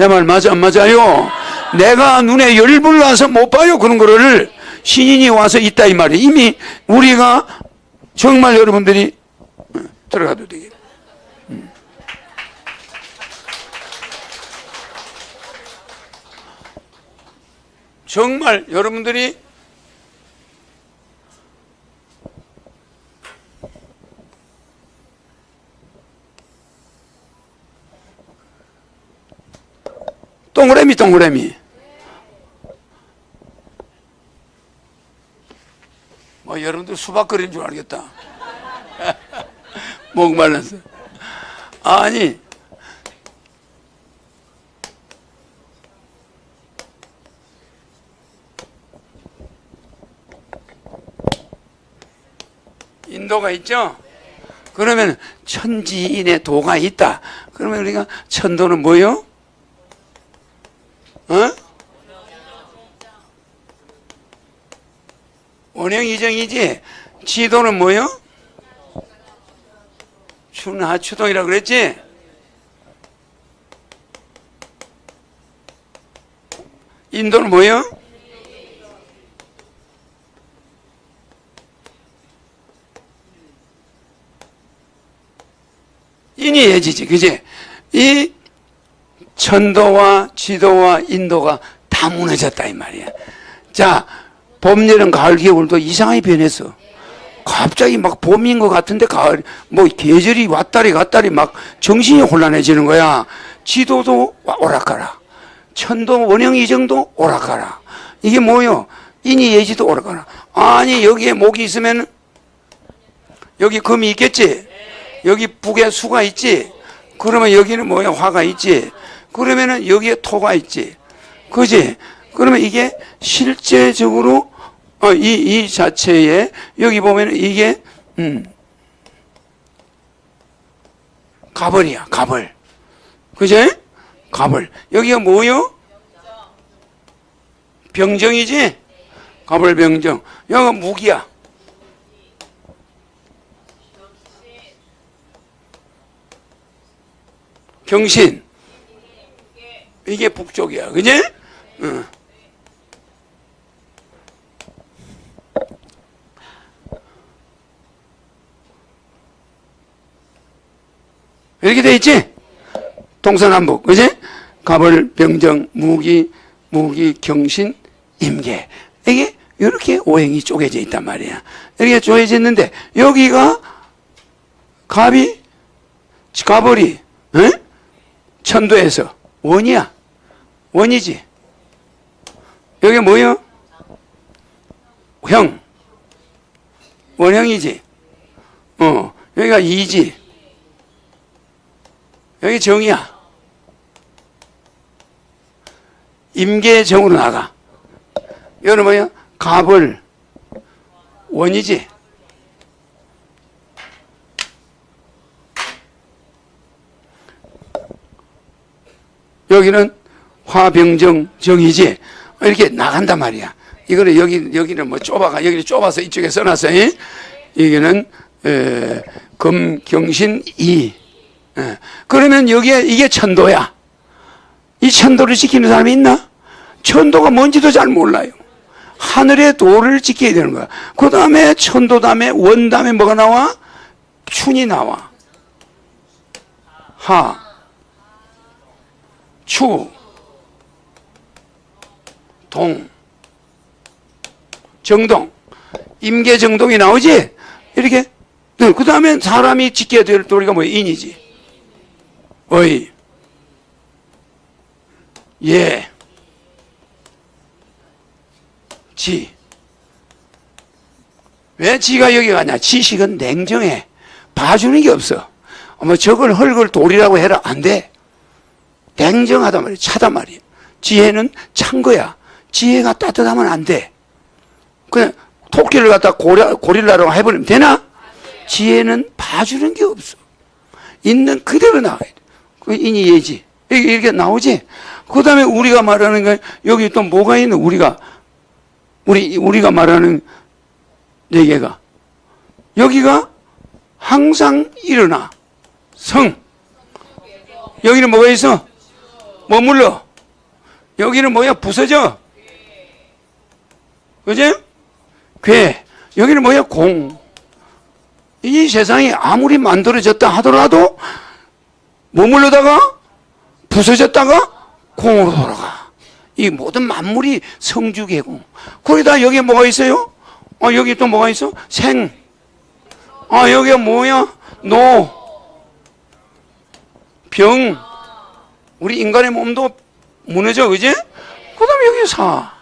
내 말 맞아 안 맞아요? 내가 눈에 열불 나서 못 봐요 그런 거를 신인이 와서 있다 이 말이에요. 이미 우리가 정말 여러분들이 어, 들어가도 되겠. 음. 정말 여러분들이 동그라미 동그라미 뭐 여러분들 수박 끓인 줄 알겠다 목 말라서 아니 인도가 있죠? 그러면 천지인의 도가 있다. 그러면 우리가 천도는 뭐요? 어? 원형 이정이지. 지도는 뭐요? 춘하추동이라고 그랬지? 인도는 뭐요? 인이 예지지, 그지? 이 천도와 지도와 인도가 다 무너졌다 이 말이야. 자, 봄, 여름, 가을, 겨울도 이상하게 변했어. 갑자기 막 봄인 것 같은데 가을, 뭐 계절이 왔다리 갔다리 막 정신이 혼란해지는 거야. 지도도 와- 오락가라. 천도 원형 이정도 오락가라. 이게 뭐요? 인이 예지도 오락가라. 아니 여기에 목이 있으면 여기 금이 있겠지? 여기 북에 수가 있지? 그러면 여기는 뭐야? 화가 있지? 그러면은 여기에 토가 있지? 그지? 그러면 이게 실제적으로, 어, 이, 이 자체에, 여기 보면은 이게, 음, 가벌이야, 가벌. 그지? 가벌. 여기가 뭐요? 병정이지? 가벌 병정. 여기가 무기야. 경신. 이게 북쪽이야. 그지? 응. 이렇게 돼 있지? 동서남북. 그지? 가벌, 병정, 무기, 무기, 경신, 임계. 이게 이렇게 오행이 쪼개져 있단 말이야. 이렇게 쪼개져 있는데 여기가 갑이 가벌이 응? 천도에서 원이야. 원이지. 여기 뭐요? 형. 원형이지. 어, 여기가 이지. 여기 정이야. 임계정으로 나가. 여기는 뭐야? 갑을. 원이지. 여기는 화병정 정이지 이렇게 나간단 말이야. 이거는 여기 여기는 뭐 좁아가 여기를 좁아서 이쪽에 써놨어. 요 여기는 에, 금경신 이. 에. 그러면 여기에 이게 천도야. 이 천도를 지키는 사람이 있나? 천도가 뭔지도 잘 몰라요. 하늘의 도를 지켜야 되는 거야. 그 다음에 천도 다음에 원 다음에 뭐가 나와? 춘이 나와. 하. 추, 동, 정동, 임계정동이 나오지? 이렇게. 그 다음에 사람이 지켜야 될 도리가 뭐야? 인이지. 어이, 예, 지. 왜 지가 여기 가냐? 지식은 냉정해. 봐주는 게 없어. 뭐 저걸 헐걸 돌이라고 해라. 안 돼. 냉정하단 말이야. 차단 말이야. 지혜는 찬 거야. 지혜가 따뜻하면 안 돼. 그냥 토끼를 갖다 고라, 고릴라라고 해버리면 되나? 지혜는 봐주는 게 없어. 있는 그대로 나와야 돼. 그 인이 예지. 이렇게, 나오지? 그 다음에 우리가 말하는 건 여기 또 뭐가 있는 우리가 우리 우리가 말하는 네 개가 여기가 항상 일어나 성 여기는 뭐가 있어? 머물러. 여기는 뭐야? 부서져. 그지? 괴. 여기는 뭐야? 공. 이 세상이 아무리 만들어졌다 하더라도 머물러다가 부서졌다가 공으로 돌아가. 이 모든 만물이 성주계공. 거기다 여기 뭐가 있어요? 어, 여기 또 뭐가 있어? 생. 아, 여기가 뭐야? 노. 병. 우리 인간의 몸도 무너져, 그지? 그 다음에 여기 사.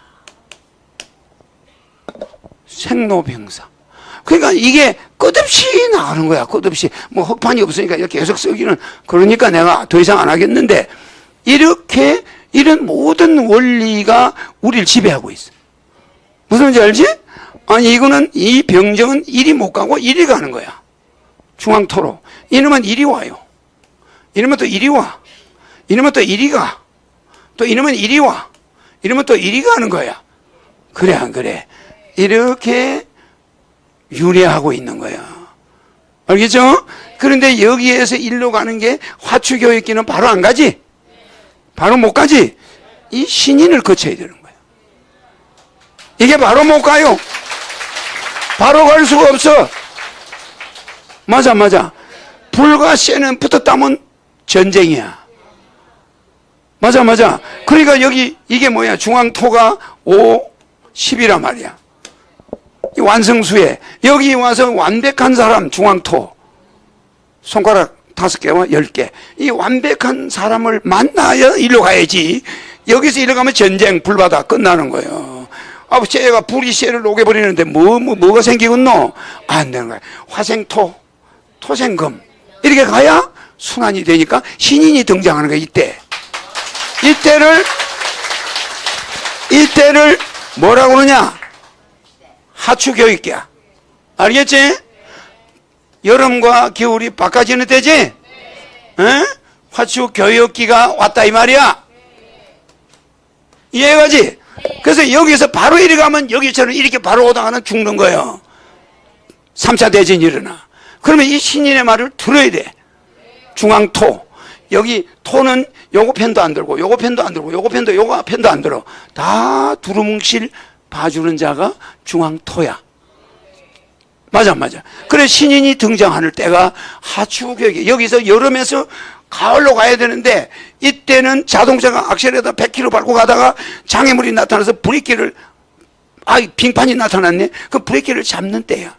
생로병사. 그러니까 이게 끝없이 나가는 거야, 끝없이. 뭐 흑판이 없으니까 계속 쓰기는 그러니까 내가 더 이상 안 하겠는데 이렇게 이런 모든 원리가 우리를 지배하고 있어. 무슨 말인지 알지? 아니, 이거는 이 병정은 이리 못 가고 이리 가는 거야. 중앙토로. 이놈은 이리 와요. 이놈은 또 이리 와. 이놈은 또 이리 가. 또 이놈은 이리 와. 이러면 또 이리 가는 거야. 그래, 안 그래? 이렇게 유래하고 있는 거야. 알겠죠? 그런데 여기에서 일로 가는 게 화추교육기는 바로 안 가지? 바로 못 가지? 이 신인을 거쳐야 되는 거야. 이게 바로 못 가요. 바로 갈 수가 없어. 맞아, 맞아. 불과 쇠는 붙었다면 전쟁이야. 맞아, 맞아. 그러니까 여기 이게 뭐야? 중앙토가 5, 10이란 말이야. 이 완성수에 여기 와서 완벽한 사람 중앙토 손가락 다섯 개와 열 개. 이 완벽한 사람을 만나야 일로 가야지. 여기서 일로 가면 전쟁 불바다 끝나는 거예요. 아, 쇠가 불이 쇠를 녹여버리는데 뭐, 뭐, 뭐가 생기겠노? 안 되는 거야. 화생토, 토생금. 이렇게 가야 순환이 되니까 신인이 등장하는 거야, 이때. 이때를, 이때를 뭐라고 그러냐? 하추 교육기야. 알겠지? 여름과 겨울이 바꿔지는 때지? 에? 화추 교육기가 왔다 이 말이야. 이해가지? 그래서 여기서 바로 이리 가면 여기처럼 이렇게 바로 오다가는 죽는 거예요. 3차 대전이 일어나. 그러면 이 신인의 말을 들어야 돼. 중앙토. 여기 토는 요거 편도 안 들고 요거 편도 안 들고 요거 편도 요거 편도 안 들어. 다 두루뭉실 봐주는 자가 중앙토야. 맞아, 맞아. 그래, 신인이 등장하는 때가 하추교육이 여기서 여름에서 가을로 가야 되는데, 이때는 자동차가 악셀에다 100km 밟고 가다가 장애물이 나타나서 브레이크를, 아, 빙판이 나타났네? 그 브레이크를 잡는 때야.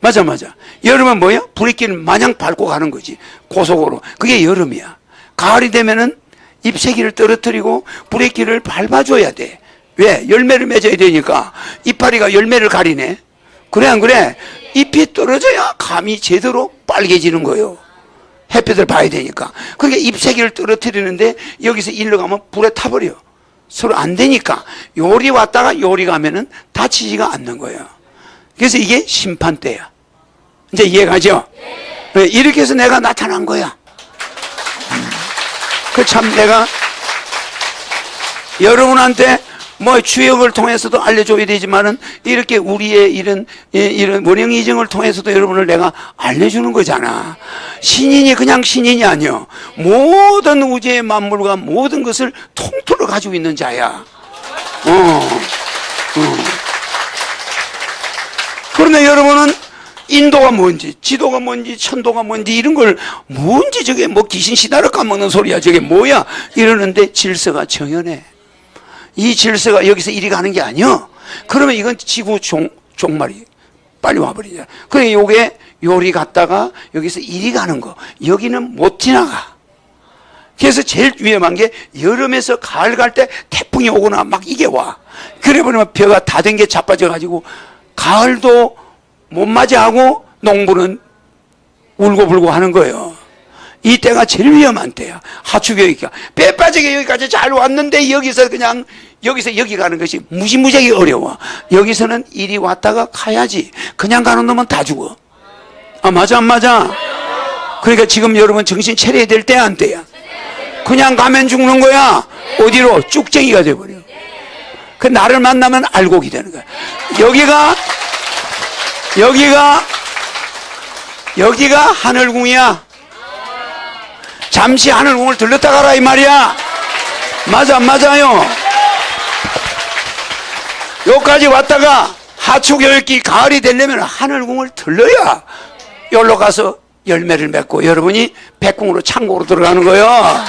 맞아, 맞아. 여름은 뭐야? 브레이크를 마냥 밟고 가는 거지. 고속으로. 그게 여름이야. 가을이 되면은 잎새기를 떨어뜨리고 브레이크를 밟아줘야 돼. 왜? 열매를 맺어야 되니까. 이파리가 열매를 가리네. 그래, 안 그래? 잎이 떨어져야 감이 제대로 빨개지는 거예요. 햇빛을 봐야 되니까. 그러니까 잎새기를 떨어뜨리는데 여기서 일로 가면 불에 타버려. 서로 안 되니까. 요리 왔다가 요리 가면은 다치지가 않는 거예요. 그래서 이게 심판대야. 이제 이해가죠? 네, 이렇게 해서 내가 나타난 거야. 그 참 내가 여러분한테 뭐 주역을 통해서도 알려줘야 되지만은 이렇게 우리의 이런 예, 이런 원형 이정을 통해서도 여러분을 내가 알려주는 거잖아. 신인이 그냥 신인이 아니요. 모든 우주의 만물과 모든 것을 통틀어 가지고 있는 자야. 어. 어. 그런데 여러분은 인도가 뭔지, 지도가 뭔지, 천도가 뭔지 이런 걸 뭔지 저게 뭐 귀신 시다를 까먹는 소리야. 저게 뭐야? 이러는데 질서가 정연해. 이 질서가 여기서 이리 가는 게 아니야. 그러면 이건 지구 종, 종말이 빨리 와버리냐. 그래, 요게 요리 갔다가 여기서 이리 가는 거. 여기는 못 지나가. 그래서 제일 위험한 게 여름에서 가을 갈 때 태풍이 오거나 막 이게 와. 그래 버리면 벼가 다 된 게 자빠져 가지고 가을도 못 맞이하고 농부는 울고불고 하는 거예요. 이 때가 제일 위험한 때야. 하추교육이가. 뼈 빠지게 여기까지 잘 왔는데 여기서 그냥 여기서 여기 가는 것이 무지무지하게 어려워. 여기서는 이리 왔다가 가야지. 그냥 가는 놈은 다 죽어. 아, 맞아, 안 맞아? 그러니까 지금 여러분 정신 차려야 될때안 때야. 그냥 가면 죽는 거야. 어디로? 쭉쟁이가 돼버려. 그 나를 만나면 알곡이 되는 거야. 여기가, 여기가, 여기가 하늘궁이야. 잠시 하늘궁을 들렀다 가라 이 말이야. 맞아, 맞아요. 여기까지 왔다가 하초교육기 가을이 되려면 하늘궁을 들러야 여기로 가서 열매를 맺고 여러분이 백궁으로 창고로 들어가는 거예요.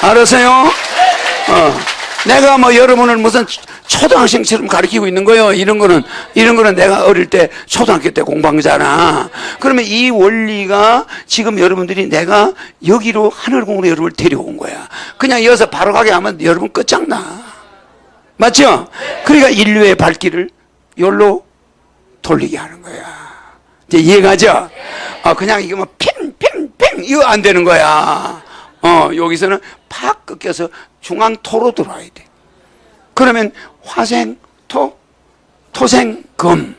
알았어요? 어. 내가 뭐 여러분을 무슨 초등학생처럼 가르치고 있는 거예요. 이런 거는, 이런 거는 내가 어릴 때 초등학교 때 공부한 거잖아. 그러면 이 원리가 지금 여러분들이 내가 여기로 하늘공으로 여러분을 데려온 거야. 그냥 이어서 바로 가게 하면 여러분 끝장나. 맞죠? 그러니까 인류의 발길을 여기로 돌리게 하는 거야. 이제 이해가죠? 아, 그냥 이거 뭐 팽, 팽, 팽, 이거 안 되는 거야. 어, 여기서는 팍 꺾여서 중앙토로 들어와야 돼. 그러면 화생, 토, 토생, 금,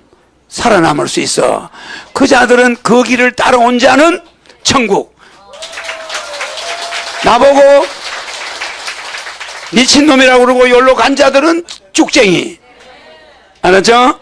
살아남을 수 있어. 그 자들은 그 길을 따라온 자는 천국. 나보고 미친놈이라고 그러고 열로 간 자들은 쭉쟁이. 알았죠?